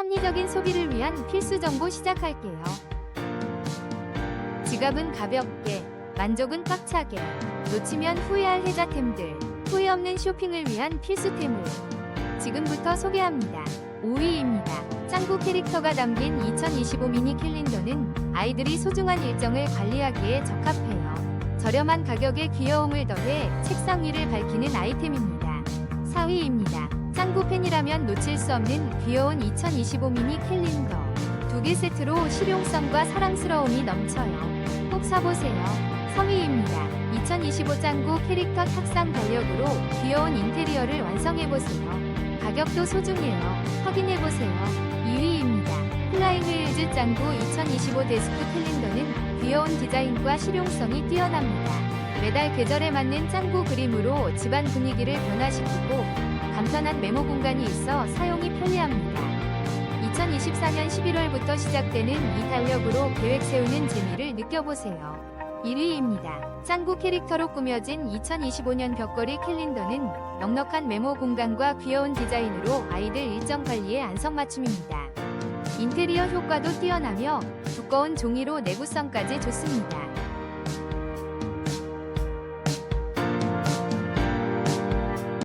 합리적인 소비를 위한 필수 정보 시작할게요. 지갑은 가볍게, 만족은 꽉차게, 놓치면 후회할 혜자템들, 후회 없는 쇼핑을 위한 필수템을 지금부터 소개합니다. 5위입니다. 짱구 캐릭터가 담긴 2025 미니 캘린더는 아이들이 소중한 일정을 관리하기에 적합해요. 저렴한 가격에 귀여움을 더해 책상 위를 밝히는 아이템입니다. 4위입니다. 짱구 팬이라면 놓칠 수 없는 귀여운 2025 미니 캘린더. 두 개 세트로 실용성과 사랑스러움이 넘쳐요. 꼭 사보세요. 3위입니다. 2025 짱구 캐릭터 탁상 달력으로 귀여운 인테리어를 완성해보세요. 가격도 소중해요. 확인해보세요. 2위입니다. 플라잉 휠즈 짱구 2025 데스크 캘린더는 귀여운 디자인과 실용성이 뛰어납니다. 매달 계절에 맞는 짱구 그림으로 집안 분위기를 변화시키고 간편한 메모 공간이 있어 사용이 편리합니다. 2024년 11월부터 시작되는 이 달력으로 계획 세우는 재미를 느껴보세요. 1위입니다. 짱구 캐릭터로 꾸며진 2025년 벽걸이 캘린더는 넉넉한 메모 공간과 귀여운 디자인으로 아이들 일정 관리에 안성맞춤입니다. 인테리어 효과도 뛰어나며 두꺼운 종이로 내구성까지 좋습니다.